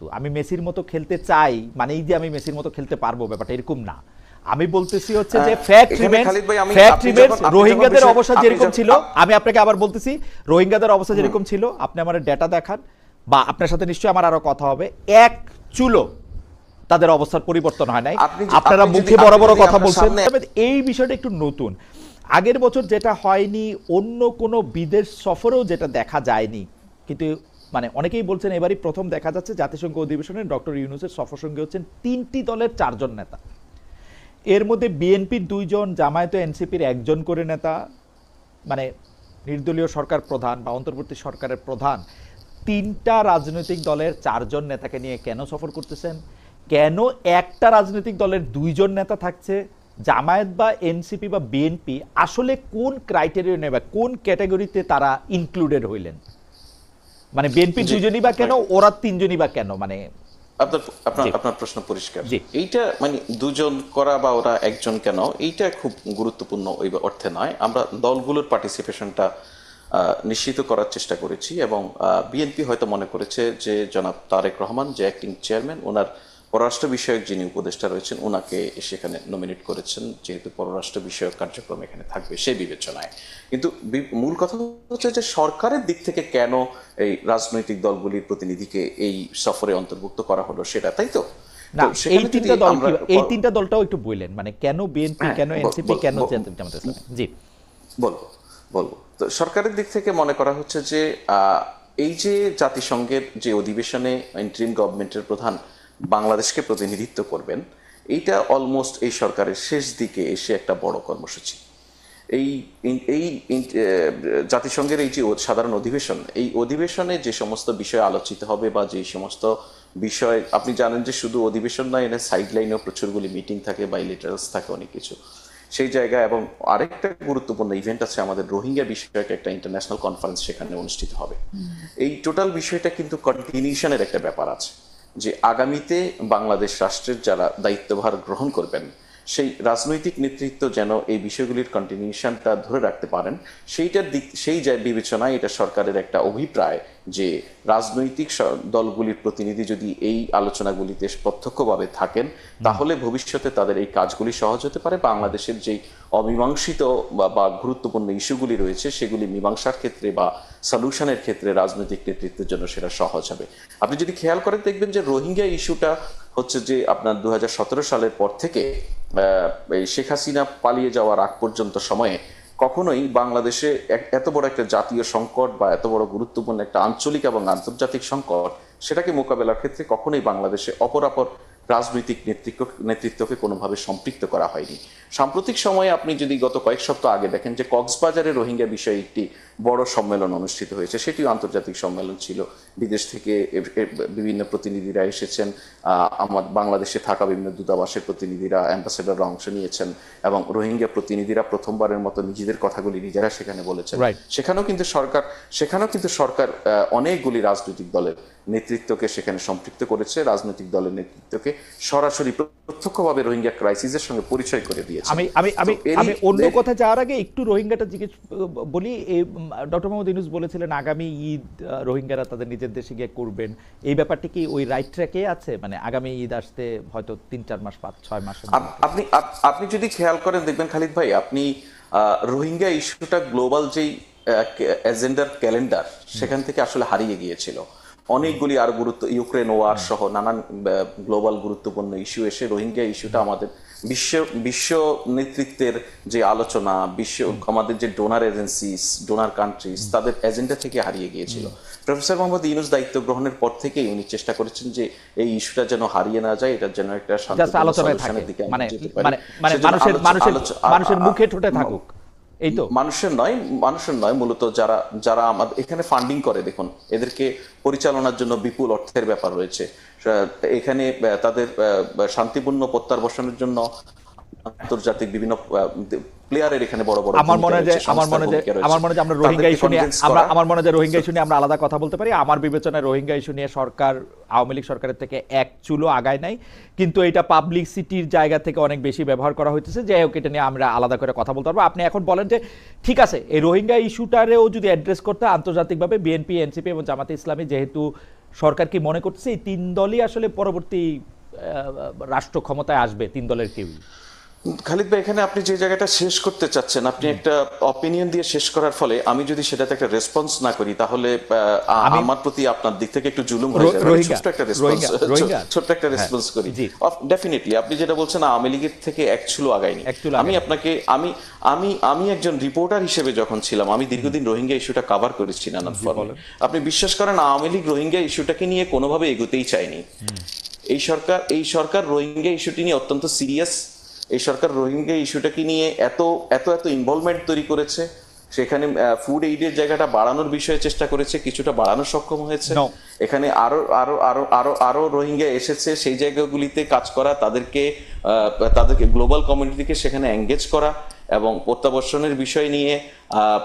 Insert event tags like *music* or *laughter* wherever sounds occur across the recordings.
তো আমি মেসির মতো খেলতে চাই মানে এই যে আমি মেসির মতো খেলতে পারব ব্যাপারটা এরকম না। আমি বলতেছি হচ্ছে যে ফ্যাক্ট রিমেন্স ফ্যাক্ট রিমেন্স রোহিঙ্গাদের অবস্থা যেরকম ছিল আমি আপনাকে আবার বলতেছি রোহিঙ্গাদের অবস্থা যেরকম ছিল আপনি আমার ডেটা দেখান বা আপনার সাথে নিশ্চয়ই আমার আরও কথা হবে। এক চুলো তাদের অবস্থার পরিবর্তন হয় নাই। আপনারা মুখে বড় বড় কথা বলছেন। এই বিষয়টা একটু নতুন। আগের বছর যেটা হয়নি অন্য কোনো বিদেশ সফরেও যেটা দেখা যায়নি কিন্তু মানে অনেকেই বলছেন এবারই প্রথম দেখা যাচ্ছে জাতিসংঘ অধিবেশনে ডক্টর ইউনুসের সফর সঙ্গে হচ্ছেন তিনটি দলের চারজন নেতা। এর মধ্যে বিএনপির দুইজন, জামায়াত এনসিপির একজন করে নেতা মানে নির্দলীয় সরকার প্রধান বা অন্তর্বর্তী সরকারের প্রধান, তিনটা রাজনৈতিক দলের চারজন নেতাকে নিয়ে কেন সফর করতেছেন? কেন একটা রাজনৈতিক দলের দুইজন নেতা থাকছে? জামায়াত বা এনসিপি বা বিএনপি আসলে কোন ক্রাইটেরিয়া নেবে? কোন ক্যাটাগরিতে তারা ইনক্লুডেড হইলেন? মানে বিএনপি দুজনই বা কেন ওরা তিনজনই বা কেন? মানে আপনার আপনার আপনার প্রশ্ন পরিষ্কার। এইটা মানে দুজন করা বা ওরা একজন কেন এইটা খুব গুরুত্বপূর্ণ ওই অর্থে নয়। আমরা দলগুলোর পার্টিসিপেশনটা নিশ্চিত করার চেষ্টা করেছি এবং বিএনপি হয়তো মনে করেছে যে জনাব তারেক রহমান যে অ্যাক্টিং চেয়ারম্যান ওনার পররাষ্ট্র বিষয়ক যিনি উপদেষ্টা রয়েছেন ওনাকে সেখানে নমিনেট করেছেন। যেহেতু পররাষ্ট্র বিষয়ক কার্যক্রম এখানে থাকবে সেই বিবেচনায়। কিন্তু মূল কথা হচ্ছে যে সরকারের দিক থেকে কেন এই রাজনৈতিক দলগুলির প্রতিনিধিকে এই সফরে অন্তর্ভুক্ত করা হলো সেটা তাই তো? এই তিনটা দল এই তিনটা দলটাও একটু বললেন। মানে কেন বিএনপি হ্যাঁ, কেন এনসিপি কেন ইসলামী জি। বলব বলব। তো সরকারের দিক থেকে মনে করা হচ্ছে যে আহ, এই যে জাতিসংঘের যে অধিবেশনে ইন্টারিম গভর্নমেন্টের প্রধান বাংলাদেশকে প্রতিনিধিত্ব করবেন এইটা অলমোস্ট এই সরকারের শেষ দিকে এসে একটা বড় কর্মসূচি। এই এই জাতিসংঘের এই যে সাধারণ অধিবেশন এই অধিবেশনে যে সমস্ত বিষয় আলোচিত হবে বা যে সমস্ত বিষয় আপনি জানেন যে শুধু অধিবেশন নয় এনে সাইড লাইনেও প্রচুরগুলি মিটিং থাকে বা বাইলেটারালস থাকে অনেক কিছু। সেই জায়গায় এবং আরেকটা গুরুত্বপূর্ণ ইভেন্ট আছে আমাদের রোহিঙ্গা বিষয়ক একটা ইন্টারন্যাশনাল কনফারেন্স সেখানে অনুষ্ঠিত হবে। এই টোটাল বিষয়টা কিন্তু কন্টিনিউশনের একটা ব্যাপার আছে। যে আগামীতে বাংলাদেশ রাষ্ট্রের যারা দায়িত্বভার গ্রহণ করবেন সেই রাজনৈতিক নেতৃত্ব যেন এই বিষয়গুলির কন্টিনিউশনটা ধরে রাখতে পারেন সেইটার দিক সেই যে বিবেচনায় এটা সরকারের একটা অভিপ্রায় যে রাজনৈতিক দলগুলির প্রতিনিধি যদি এই আলোচনাগুলিতে প্রত্যক্ষভাবে থাকেন তাহলে ভবিষ্যতে তাদের এই কাজগুলি সহজ হতে পারে। বাংলাদেশের যেই অমীমাংসিত বা- গুরুত্বপূর্ণ ইস্যুগুলি রয়েছে সেগুলি মীমাংসার ক্ষেত্রে বা সলিউশনের ক্ষেত্রে রাজনৈতিক নেতৃত্বের জন্য সেটা সহজ হবে। আপনি যদি খেয়াল করেন দেখবেন যে রোহিঙ্গা ইস্যুটা হচ্ছে যে আপনার দু হাজার সতেরো সালের পর থেকে শেখ হাসিনা পালিয়ে যাওয়ার আগ পর্যন্ত সময়ে কখনোই বাংলাদেশে এত বড় একটা জাতীয় সংকট বা এত বড় গুরুত্বপূর্ণ একটা আঞ্চলিক এবং আন্তর্জাতিক সংকট, সেটাকে মোকাবেলার ক্ষেত্রে কখনোই বাংলাদেশে অপরাপর রাজনৈতিক নেতৃত্ব, নেতৃত্বকে কোনোভাবে সম্পৃক্ত করা হয়নি। সাম্প্রতিক সময়ে আপনি যদি গত কয়েক সপ্তাহ আগে দেখেন যে কক্সবাজারে রোহিঙ্গা বিষয়ে একটি বড় সম্মেলন অনুষ্ঠিত হয়েছে। সেটিও আন্তর্জাতিক সম্মেলন ছিল। বিদেশ থেকে বিভিন্ন প্রতিনিধিরা এসেছেন। আমার বাংলাদেশে থাকা বিভিন্ন দূতাবাসের প্রতিনিধিরা অ্যাম্বাসেডাররা অংশ নিয়েছেন এবং রোহিঙ্গা প্রতিনিধিরা প্রথমবারের মতো নিজেদের কথাগুলি নিজেরা সেখানে বলেছেন। সেখানেও কিন্তু সরকার সেখানেও কিন্তু সরকার অনেকগুলি রাজনৈতিক দলের নেতৃত্বকে সেখানে সম্পৃক্ত করেছে। রাজনৈতিক দলের নেতৃত্বকে সরাসরি প্রত্যক্ষভাবে রোহিঙ্গা ক্রাইসিসের সঙ্গে পরিচয় করে দিয়েছে। আমি আমি আমি অন্য কথা যাওয়ার আগে একটু রোহিঙ্গাটা জিজ্ঞেস বলি ডক্টর মোহাম্মদ ইউনুস বলেছিলেন আগামী ঈদ রোহিঙ্গারা তাদের নিজের দেশে গিয়ে করবেন। এই ব্যাপারটি কি ওই রাইট ট্র্যাকে আছে? মানে আগামী ঈদ আসতে হয়তো তিন চার মাস পাঁচ ছয় মাস আপনি আপনি যদি খেয়াল করেন দেখবেন খালিদ ভাই আপনি রোহিঙ্গা ইস্যুটা গ্লোবাল যেই এজেন্ডার ক্যালেন্ডার সেখান থেকে আসলে হারিয়ে গিয়েছিল। অনেকগুলি আর গুরুত্ব ইউক্রেন ওয়ার সহ নানান গ্লোবাল গুরুত্বপূর্ণ ইস্যু এসে রোহিঙ্গা ইস্যুটা আমাদের বিশ্ব বিশ্ব নেতৃত্বের যে আলোচনা বিশ্ব আমাদের যে ডোনার এজেন্সিস ডোনার কান্ট্রিজ তাদের এজেন্ডা থেকে হারিয়ে গিয়েছিল। প্রফেসর মোহাম্মদ ইউনুস দায়িত্ব গ্রহণের পর থেকেই উনি চেষ্টা করেছেন যে এই ইস্যুটা যেন হারিয়ে না যায় এটার যেন একটা থাকে। দিকে মানে মানে মানে মানুষের মানুষের মুখে ঠোঁটে থাকুক। এই তো। মানুষের নয় মানুষের নয়, মূলত যারা যারা আমাদের এখানে ফান্ডিং করে, দেখুন, এদেরকে পরিচালনার জন্য বিপুল অর্থের ব্যাপার রয়েছে। এখানে তাদের শান্তিপূর্ণ প্রত্যাবর্ষণের জন্য আন্তর্জাতিক বিভিন্ন প্লেয়ারের এখানে বড় বড় আমার মনে হয় আমার মনে হয়। আমার মনে হয় আমরা রোহিঙ্গা ইস্যু নিয়ে আমরা আমার মনে হয় রোহিঙ্গা ইস্যু নিয়ে আমরা আলাদা কথা বলতে পারি। আমার বিবেচনায় রোহিঙ্গা ইস্যু নিয়ে সরকার আওয়ামী লীগ সরকারের থেকে এক চুলো আগায় নাই। কিন্তু এটা পাবলিসিটির জায়গা থেকে অনেক বেশি ব্যবহার করা হইতেছে। যাই হোক এটা নিয়ে আমরা আলাদা করে কথা বলতে পারব। আপনি এখন বলেন যে ঠিক আছে এই রোহিঙ্গা ইস্যুটারেও যদি অ্যাড্রেস করতে আন্তর্জাতিকভাবে বিএনপি এনসিপি এবং জামাতে ইসলামী যেহেতু সরকার কি মনে করছে এই তিন দলই আসলে পরবর্তী রাষ্ট্র ক্ষমতায় আসবে তিন দলের কেউ খালিদ ভাই এখানে আপনি যে জায়গাটা শেষ করতে চাচ্ছেন আপনি একটা অপিনিয়ন দিয়ে শেষ করার ফলে আমি যদি সেটাতে একটা রেসপন্স না করি তাহলে আমার প্রতি আপনার দিক থেকে একটু জুলুম হয়ে যাবে। আমি ছোট্ট একটা রেসপন্স। ছোট্ট একটা রেসপন্স করি। ডেফিনেটলি আপনি যেটা বলছেন আওয়ামী লীগের থেকে এক চুলো আগায়নি। আমি আপনাকে আমি আমি আমি একজন রিপোর্টার হিসেবে যখন ছিলাম আমি দীর্ঘদিন রোহিঙ্গা ইস্যুটা কভার করেছি নানান ফর্মে আপনি বিশ্বাস করেন আওয়ামী লীগ রোহিঙ্গা ইস্যুটাকে নিয়ে কোনোভাবে এগোতেই চায়নি। এই সরকার এই সরকার রোহিঙ্গা ইস্যুটি নিয়ে অত্যন্ত সিরিয়াস এই সরকার রোহিঙ্গা ইস্যুটাকে নিয়ে এত এত এত ইনভলভমেন্ট তৈরি করেছে সেখানে ফুড এইডের জায়গাটা বাড়ানোর বিষয়ে চেষ্টা করেছে কিছুটা বাড়ানো সক্ষম হয়েছে। এখানে আরও আরও আরও আরও আরও রোহিঙ্গা এসেছে সেই জায়গাগুলিতে কাজ করা তাদেরকে তাদেরকে গ্লোবাল কমিউনিটিকে সেখানে এঙ্গেজ করা এবং প্রত্যাবর্ষণের বিষয় নিয়ে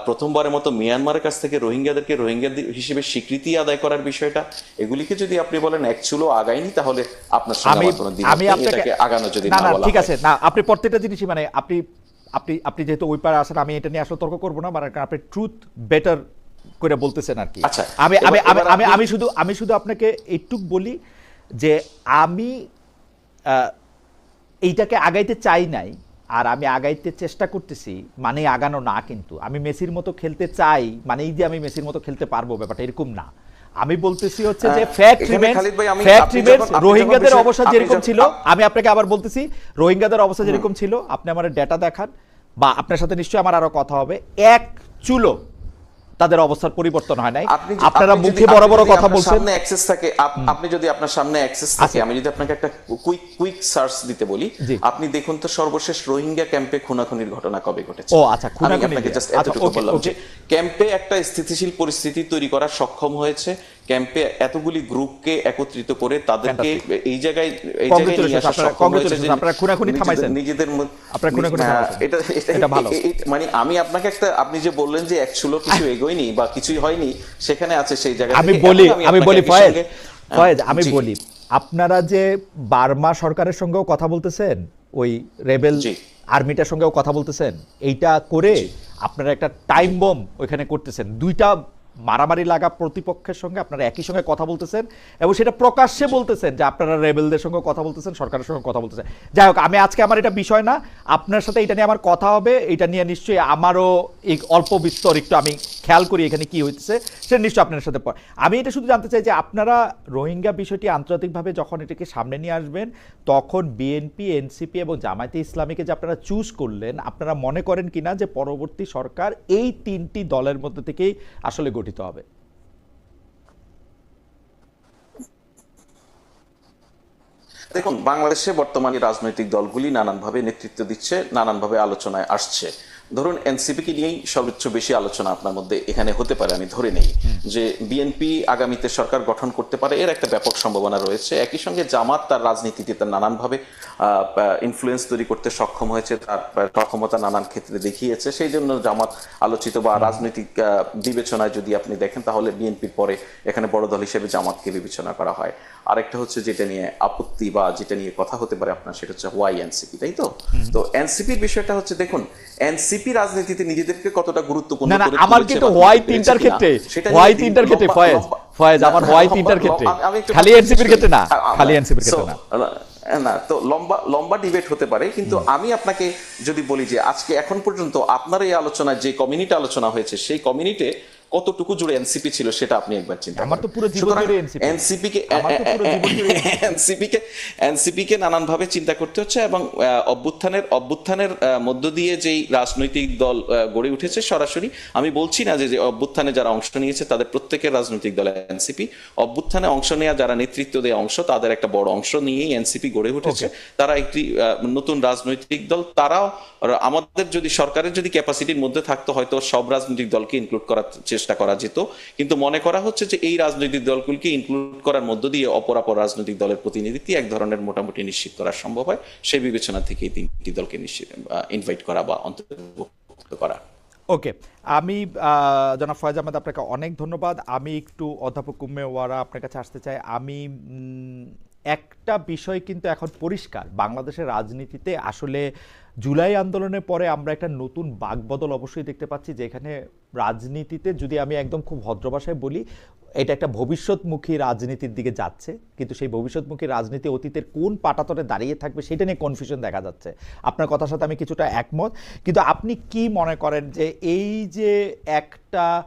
প্রথমবারের মতো মিয়ানমারের কাছ থেকে রোহিঙ্গাদেরকে রোহিঙ্গা হিসেবে স্বীকৃতি আদায় করার বিষয়টা এগুলিকে যদি আপনি বলেন এক চুলো আগায়নি তাহলে আপনার আমি আমি আপনাকে আগানো যদি না ঠিক আছে। না আপনি প্রত্যেকটা জিনিসই মানে আপনি আপনি আপনি যেহেতু ওই পারে আসেন আমি এটা নিয়ে আসলে তর্ক করব না মানে আপনি ট্রুথ বেটার করে বলতেছেন আর কি। আচ্ছা, আমি আমি আমি আমি শুধু আমি শুধু আপনাকে এইটুক বলি যে আমি আহ, এইটাকে আগাইতে চাই নাই আর আমি আগাইতে চেষ্টা করতেছি মানে আগানো না কিন্তু। আমি মেসির মতো খেলতে চাই মানে এই যে আমি মেসির মতো খেলতে পারব ব্যাপারটা এরকম না। আমি বলতেছি হচ্ছে যে ফ্যাট যখন রোহিঙ্গাদের অবস্থা যেরকম ছিল আমি আপনাকে আবার বলতেছি রোহিঙ্গাদের অবস্থা যেরকম ছিল আপনি আমার ডেটা দেখান বা আপনার সাথে নিশ্চয়ই আমার আরও কথা হবে। এক চুলো তাদের অবস্থার পরিবর্তন হয় নাই। আপনি আপনারা মুখে বড় বড় কথা বলছেন। সামনে অ্যাক্সেস থাকে আপনি যদি আপনার সামনে অ্যাক্সেস থাকে আমি যদি আপনাকে একটা কুইক কুইক সার্চ দিতে বলি আপনি দেখুন তো সর্বশেষ রোহিঙ্গা ক্যাম্পে খুনাখুনির ঘটনা কবে ঘটেছে। ও, আচ্ছা, আমি খুনাখুনি আপনাকে জাস্ট আচ্ছা, এতটুকু বললাম যে ক্যাম্পে একটা স্থিতিশীল পরিস্থিতি তৈরি করা সক্ষম হয়েছে। ক্যাম্পে এতগুলি গ্রুপকে একত্রিত করে তাদেরকে এই জায়গায় এই নিয়ে আসা সক্ষম হয়েছে যে নিজেদের- হ্যাঁ। এটা এটা- ভালো। মানে আমি আপনাকে একটা আপনি যে বললেন যে একচুলো কিছু এগোয়নি বা কিছুই হয়নি সেখানে আছে সেই জায়গায় আমি বলি আমি বলি ফয়েজ। ফয়েজ আমি বলি আপনারা যে বার্মা সরকারের সঙ্গেও কথা বলতেছেন ওই রেবেল আর্মিটার সঙ্গেও কথা বলতেছেন এইটা করে আপনারা একটা টাইম বম ওইখানে করতেছেন। দুইটা মারামারি লাগা প্রতিপক্ষের সঙ্গে আপনারা একই সঙ্গে কথা বলতেছেন এবং সেটা প্রকাশ্যে বলতেছেন যে আপনারা রেবেলদের সঙ্গে কথা বলতেছেন, সরকারের সঙ্গে কথা বলতেছেন। যাই হোক, আমি আজকে আমার এটা বিষয় না। আপনার সাথে এটা নিয়ে আমার কথা হবে, এটা নিয়ে নিশ্চয়ই আমারও এই অল্প বিস্তর একটু আমি খেয়াল করি এখানে কি হইতেছে, সেটা নিশ্চয়ই আপনার সাথে পর- আমি এটা শুধু জানতে চাই যে আপনারা রোহিঙ্গা বিষয়টি আন্তর্জাতিকভাবে যখন এটাকে সামনে নিয়ে আসবেন, তখন বিএনপি এনসিপি এবং জামায়াতে ইসলামীকে যে আপনারা চুজ করলেন, আপনারা মনে করেন কিনা যে পরবর্তী সরকার এই তিনটি দলের মধ্যে থেকেই আসলে গঠিত হবে? দেখুন, বাংলাদেশে বর্তমানে রাজনৈতিক দলগুলি নানানভাবে নেতৃত্ব দিচ্ছে, নানানভাবে আলোচনায় আসছে। ধরুন এনসিপি কে নিয়েই সর্বোচ্চ বেশি আলোচনা আপনার মধ্যে এখানে হতে পারে আমি ধরে নেই। যে বিএনপি আগামীতে সরকার গঠন করতে পারে এর একটা ব্যাপক সম্ভাবনা রয়েছে। একই সঙ্গে জামাত তার রাজনীতিতে তার নানানভাবে ইনফ্লুয়েন্স তৈরি করতে সক্ষম হয়েছে তার সক্ষমতা নানান ক্ষেত্রে দেখিয়েছে। সেই জন্য জামাত আলোচিত বা রাজনৈতিক বিবেচনায় যদি আপনি দেখেন তাহলে বিএনপির পরে এখানে বড় দল হিসেবে জামাতকে বিবেচনা করা হয়। আরেকটা হচ্ছে যেটা নিয়ে আপত্তি বা যেটা নিয়ে কথা হতে পারে আপনার সেটা হচ্ছে ওয়াই এনসিপি তাই তো? তো এনসিপির বিষয়টা হচ্ছে দেখুন এনসিপি রাজনীতিতে নিজেদেরকে কতটা গুরুত্বপূর্ণ না আমার কিন্তু বা হোয়াই তিনটার ক্ষেত্রে হোয়াই তিনটার ক্ষেত্রে ফয়েজ ফয়েজ আমার না, হোয়াই তিনটার ক্ষেত্রে খালি এনসিপির ক্ষেত্রে না খালি এনসিপির ক্ষেত্রে না। না তো লম্বা লম্বা ডিবেট হতে পারে কিন্তু আমি আপনাকে যদি বলি যে আজকে এখন পর্যন্ত আপনার এই আলোচনা যে কমিউনিটি আলোচনা হয়েছে সেই কমিউনিটি কতটুকু জুড়ে এনসিপি ছিল সেটা আপনি একবার চিন্তা আমার তো পুরো জীবন জুড়ে *laughs* NCP এনসিপি কে এনসিপি কে এনসিপি কে নানান ভাবে চিন্তা করতে হচ্ছে এবং অভ্যুত্থানের অভ্যুত্থানের মধ্য দিয়ে যেই রাজনৈতিক দল গড়ে উঠেছে সরাসরি আমি বলছি না যে যে অভ্যুত্থানে যারা অংশ নিয়েছে তাদের প্রত্যেকের রাজনৈতিক দল এনসিপি। অভ্যুত্থানে অংশ নেওয়া যারা নেতৃত্ব দেয় অংশ তাদের একটা বড় অংশ নিয়েই এনসিপি গড়ে উঠেছে। তারা একটি নতুন রাজনৈতিক দল তারাও আমাদের যদি সরকারের যদি ক্যাপাসিটির মধ্যে থাকতো হয়তো সব রাজনৈতিক দলকে ইনক্লুড করার চেষ্টা করা যেত। কিন্তু মনে করা হচ্ছে যে এই রাজনৈতিক দলগুলিকে ইনক্লুড করার মধ্য দিয়ে অপরাপর রাজনৈতিক দলের প্রতিনিধিত্ব এক ধরনের মোটামুটি নিশ্চিত করা সম্ভব হয়। সেই বিবেচনা থেকে এই তিনটি দলকে নিশ্চিত ইনভাইট করা বা অন্তর্ভুক্ত করা। ওকে, আমি জনাব ফয়েজ আহমেদ, আপনাকে অনেক ধন্যবাদ। আমি একটু অধ্যাপক কুম্মে ওয়ারা আপনার কাছে আসতে চাই। আমি একটা বিষয় কিন্তু এখন পরিষ্কার। বাংলাদেশের রাজনীতিতে আসলে জুলাই আন্দোলনের পরে আমরা একটা নতুন বাকবদল অবশ্যই দেখতে পাচ্ছি, যেখানে রাজনীতিতে যদি আমি একদম খুব ভদ্র ভাষায় বলি, এটা একটা ভবিষ্যৎমুখী রাজনীতির দিকে যাচ্ছে। কিন্তু সেই ভবিষ্যৎমুখী রাজনীতি অতীতের কোন পাটাতরে দাঁড়িয়ে থাকবে সেটা নিয়ে কনফিউশন দেখা যাচ্ছে। আপনার কথার সাথে আমি কিছুটা একমত। কিন্তু আপনি কি মনে করেন যে এই যে একটা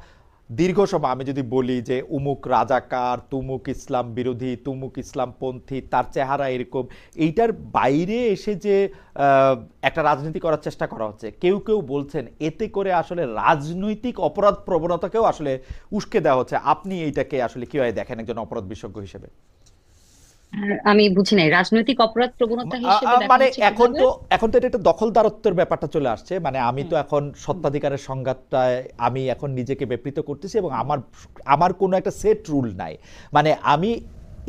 দীর্ঘ সময় আমি যদি বলি যে উমুক রাজাকার, তুমুক ইসলাম বিরোধী, তুমুক ইসলামপন্থী তার চেহারা এরকম, এইটার বাইরে এসে যে একটা রাজনীতি করার চেষ্টা করা হচ্ছে। কেউ কেউ বলছেন, এতে করে আসলে রাজনৈতিক অপরাধ প্রবণতাকেও আসলে উস্কে দেওয়া হচ্ছে। আপনি এইটাকে আসলে কীভাবে দেখেন একজন অপরাধ বিশেষজ্ঞ হিসেবে? আমি বুঝি নাই রাজনৈতিক অপরাধ প্রবণতা হিসেবে মানে এখন তো এখন তো এটা একটা দখলদারত্বের ব্যাপারটা চলে আসছে। মানে আমি তো এখন সত্ত্বাধিকারের সংঘাতটায় আমি এখন নিজেকে ব্যাপৃত করতেছি এবং আমার আমার কোনো একটা সেট রুল নাই। মানে আমি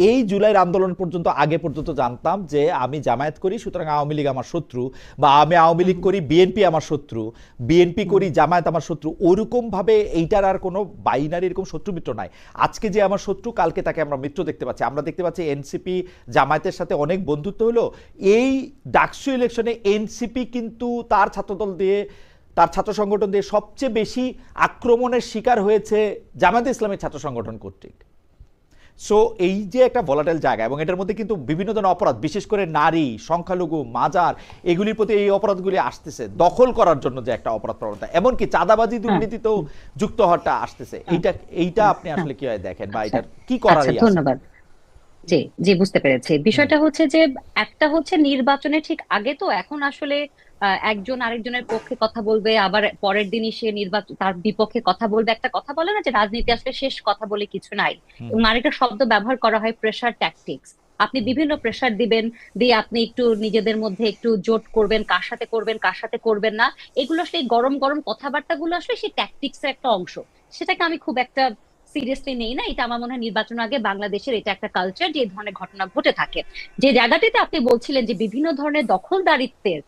এই জুলাইয়ের আন্দোলন পর্যন্ত, আগে পর্যন্ত জানতাম যে আমি জামায়াত করি, সুতরাং আওয়ামী লীগ আমার শত্রু বা আমি আওয়ামী লীগ করি, বিএনপি আমার শত্রু, বিএনপি করি, জামায়াত আমার শত্রু ওরকম ভাবে এইটার আর কোনো বাইনারি এরকম শত্রু মিত্র নাই। আজকে যে আমার শত্রু, কালকে তাকে আমরা মিত্র দেখতে পাচ্ছি। আমরা দেখতে পাচ্ছি এনসিপি জামায়াতের সাথে অনেক বন্ধুত্ব হলো। এই ডাকসু ইলেকশনে এনসিপি কিন্তু তার ছাত্রদল দিয়ে, তার ছাত্র সংগঠন দিয়ে সবচেয়ে বেশি আক্রমণের শিকার হয়েছে জামায়াতে ইসলামের ছাত্র সংগঠন কর্তৃক। সো এই যে একটা ভলাটাইল জায়গা এবং এটার মধ্যে কিন্তু বিভিন্ন ধরনের অপরাধ বিশেষ করে নারী সংখ্যালঘু মাজার এগুলির প্রতি এই অপরাধগুলি আসতেছে দখল করার জন্য যে একটা অপরাধ প্রবণতা। এমনকি চাঁদাবাজি দুর্নীতিতেও যুক্ত হওয়াটা আসতেছে। এইটা এইটা আপনি আসলে কীভাবে দেখেন বা এটা কি করার আচ্ছা ধন্যবাদ। জি জি বুঝতে পেরেছি। বিষয়টা হচ্ছে যে একটা হচ্ছে নির্বাচনের ঠিক আগে তো এখন আসলে একজন আরেকজনের পক্ষে কথা বলবে আবার পরের দিনই সে নির্বাচন তার বিপক্ষে কথা বলবে। একটা কথা বলে না যে রাজনীতি আসলে শেষ কথা বলে কিছু নাই। এবং আরেকটা শব্দ ব্যবহার করা হয় প্রেশার ট্যাকটিক্স আপনি বিভিন্ন প্রেশার দিবেন দিয়ে আপনি একটু নিজেদের মধ্যে একটু জোট করবেন কার সাথে করবেন কার সাথে করবেন না। এগুলো আসলে এই গরম গরম কথাবার্তাগুলো আসলে সেই ট্যাকটিক্স এর একটা অংশ। সেটাকে আমি খুব একটা সিরিয়াসলি নেই না। এটা আমার মনে হয় নির্বাচন আগে বাংলাদেশের এটা একটা কালচার যে ধরনের ঘটনা ঘটে থাকে। যে জায়গাটিতে আপনি বলছিলেন যে বিভিন্ন ধরনের দখলদারিত্বের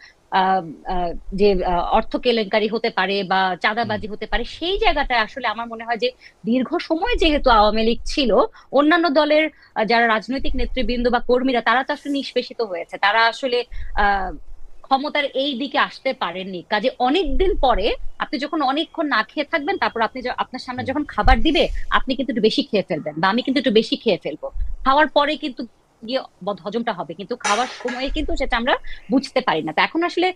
যে অর্থ কেলেঙ্কারি হতে পারে বা চাঁদাবাজি হতে পারে সেই জায়গাটায় আসলে আমার মনে হয় যে দীর্ঘ সময় যেহেতু আওয়ামী লীগ ছিল অন্যান্য দলের যারা রাজনৈতিক নেতৃবৃন্দ বা কর্মীরা তারা তো আসলে নিষ্পেষিত হয়েছে। তারা আসলে আহ ক্ষমতার এই দিকে আসতে পারেননি। কাজে অনেকদিন পরে আপনি যখন অনেকক্ষণ না খেয়ে থাকবেন তারপর আপনি আপনার সামনে যখন খাবার দিবে আপনি কিন্তু একটু বেশি খেয়ে ফেলবেন বা আমি কিন্তু একটু বেশি খেয়ে ফেলব। খাওয়ার পরে কিন্তু গিয়ে হজমটা হবে। কিন্তু খাওয়ার সময়ে কিন্তু সেটা আমরা বুঝতে পারি না। তো এখন আসলে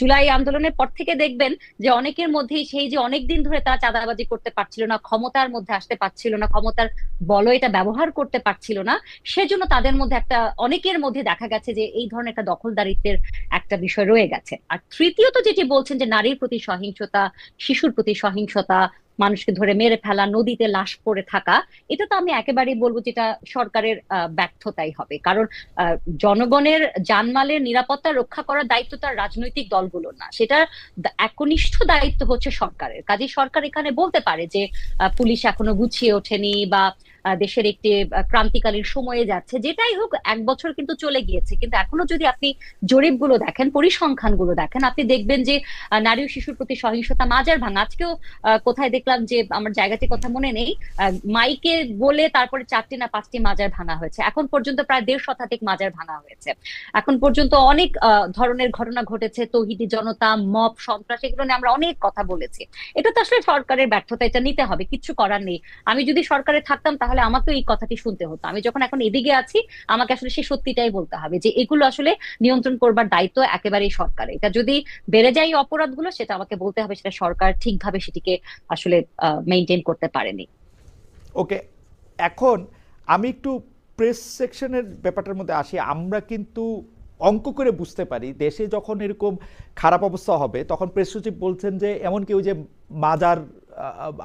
জুলাই আন্দোলনের পর থেকে দেখবেন যে অনেকের মধ্যেই সেই যে অনেকদিন ধরে তারা চাঁদাবাজি করতে পারছিল না, ক্ষমতার মধ্যে আসতে পারছিল না, ক্ষমতার বলয় এটা ব্যবহার করতে পারছিল না, সেজন্য তাদের মধ্যে একটা, অনেকের মধ্যে দেখা গেছে যে এই ধরনের একটা দখলদারিত্বের একটা বিষয় রয়ে গেছে। আর তৃতীয়ত যেটি বলছেন যে নারীর প্রতি সহিংসতা, শিশুর প্রতি সহিংসতা মানুষকে ধরে মেরে ফেলা, নদীতে লাশ পড়ে থাকা, এটা তো আমি একেবারেই বলব যেটা সরকারের ব্যর্থতাই হবে। কারণ জনগণের জানমালের নিরাপত্তা রক্ষা করার দায়িত্ব তার রাজনৈতিক দলগুলোর না। সেটা একনিষ্ঠ দায়িত্ব হচ্ছে সরকারের। কাজে সরকার এখানে বলতে পারে যে পুলিশ এখনও গুছিয়ে ওঠেনি বা দেশের একটি ক্রান্তিকালীন সময়ে যাচ্ছে। যেটাই হোক, এক বছর কিন্তু চলে গিয়েছে। কিন্তু এখনও যদি আপনি জরিপগুলো দেখেন, পরিসংখ্যানগুলো দেখেন, আপনি দেখবেন যে নারী ও শিশুর প্রতি সহিংসতা মাজার ভাঙা। আজকেও কোথায় দেখলাম যে, আমার জায়গাটির কথা মনে নেই মাইকে বলে তারপরে চারটি না পাঁচটি মাজার ভাঙা হয়েছে। এখন পর্যন্ত প্রায় দেড় শতাধিক মাজার ভাঙা হয়েছে। এখন পর্যন্ত অনেক ধরনের ঘটনা ঘটেছে, তৌহিদি জনতা, মব, সন্ত্রাস, এগুলো নিয়ে আমরা অনেক কথা বলেছি। এটা তো আসলে সরকারের ব্যর্থতা, এটা নিতে হবে কিচ্ছু করার নেই। আমি যদি সরকারে থাকতাম তাহলে আমাকেও এই কথাটি শুনতে হতো। আমি যখন এখন এদিকে আছি, আমাকে আসলে সে সত্যিটাই বলতে হবে যে এগুলো আসলে নিয়ন্ত্রণ করবার দায়িত্ব একেবারেই সরকারের। এটা যদি বেড়ে যায় অপরাধগুলো, সেটা আমাকে বলতে হবে সেটা সরকার ঠিকভাবে সেটিকে আসলে মেনটেন করতে পারেনি। ওকে, এখন আমি একটু প্রেস সেকশনের ব্যাপারটার মধ্যে আসি। আমরা কিন্তু অঙ্ক করে বুঝতে পারি, দেশে যখন এরকম খারাপ অবস্থা হবে, তখন প্রেস সচিব বলছেন যে, এমন কেউ যে মাজার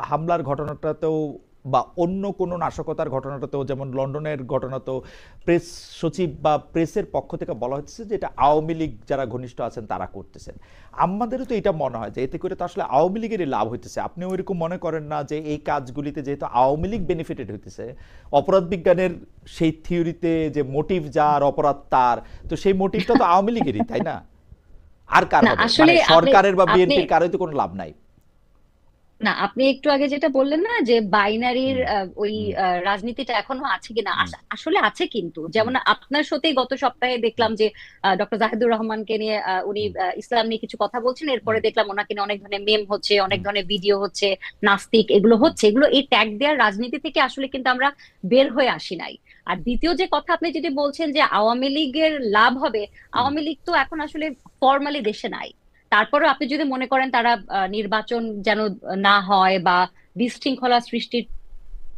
হামলার ঘটনাটাতেও বা অন্য কোনো নাশকতার ঘটনাটাতেও যেমন লন্ডনের ঘটনাতেও প্রেস সচিব বা প্রেসের পক্ষ থেকে বলা হচ্ছে যে এটা আওয়ামী লীগ যারা ঘনিষ্ঠ আছেন তারা করতেছেন। আমাদেরও তো এটা মনে হয় যে এতে করে তো আসলে আওয়ামী লীগেরই লাভ হইতেছে। আপনিও এরকম মনে করেন না যে এই কাজগুলিতে যেহেতু আওয়ামী লীগ বেনিফিটেড হইতেছে অপরাধ বিজ্ঞানের সেই থিওরিতে যে মোটিভ যার অপরাধ তার তো সেই মোটিভটা তো আওয়ামী লীগেরই তাই না? আর কার হবে? মানে আপনি- সরকারের বা আপনি- বিএনপির কারোই তো কোনো লাভ নাই। না আপনি একটু আগে যেটা বললেন না যে বাইনারির ওই রাজনীতিটা এখনও আছে কিনা? আসলে আছে কিন্তু। যেমন আপনার সাথেই গত সপ্তাহে দেখলাম যে ডক্টর জাহিদুর রহমানকে নিয়ে উনি ইসলাম নিয়ে কিছু কথা বলছেন। এরপরে দেখলাম ওনাকে নিয়ে অনেক ধরনের মেম হচ্ছে অনেক ধরনের ভিডিও হচ্ছে নাস্তিক এগুলো হচ্ছে। এগুলো এই ট্যাগ দেওয়ার রাজনীতি থেকে আসলে কিন্তু আমরা বের হয়ে আসি নাই। আর দ্বিতীয় যে কথা আপনি যেটি বলছেন যে আওয়ামী লীগের লাভ হবে আওয়ামী লীগ তো এখন আসলে ফর্মালি দেশে নাই। তারপরেও আপনি যদি মনে করেন তারা নির্বাচন যেন না হয় বা বিশৃঙ্খলা সৃষ্টির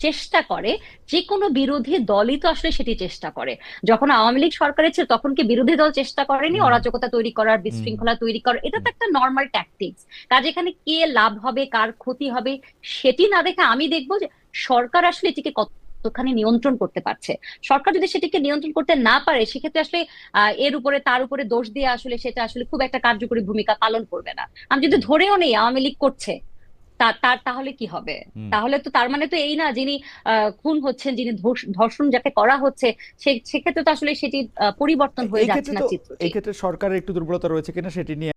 চেষ্টা করে যে কোনো বিরোধী দলই তো আসলে সেটি চেষ্টা করে। যখন আওয়ামী লীগ সরকারে ছিল তখন কি বিরোধী দল চেষ্টা করেনি? অরাজকতা তৈরি করার বিশৃঙ্খলা তৈরি করার এটা তো একটা নর্মাল ট্যাকটিক্স কাজ এখানে কে লাভ হবে কার ক্ষতি হবে সেটি না দেখে আমি দেখব যে সরকার আসলে এটিকে কতখানি নিয়ন্ত্রণ করতে পারছে। সরকার যদি সেটিকে নিয়ন্ত্রণ করতে না পারে সেক্ষেত্রে আসলে এর উপরে তার উপরে দোষ দিয়ে আসলে সেটা আসলে খুব একটা কার্যকরী ভূমিকা পালন করবে না। আমি যদি ধরেও নেই আওয়ামী লীগ করছে তার তাহলে কি হবে? তাহলে তো তার মানে তো এই না যিনি আহ, খুন হচ্ছেন যিনি ধর্ষণ যাকে করা হচ্ছে সে সেক্ষেত্রে তো আসলে সেটি পরিবর্তন হয়ে যাচ্ছে না এই ক্ষেত্রে সরকারের একটু দুর্বলতা রয়েছে কিনা সেটি নিয়ে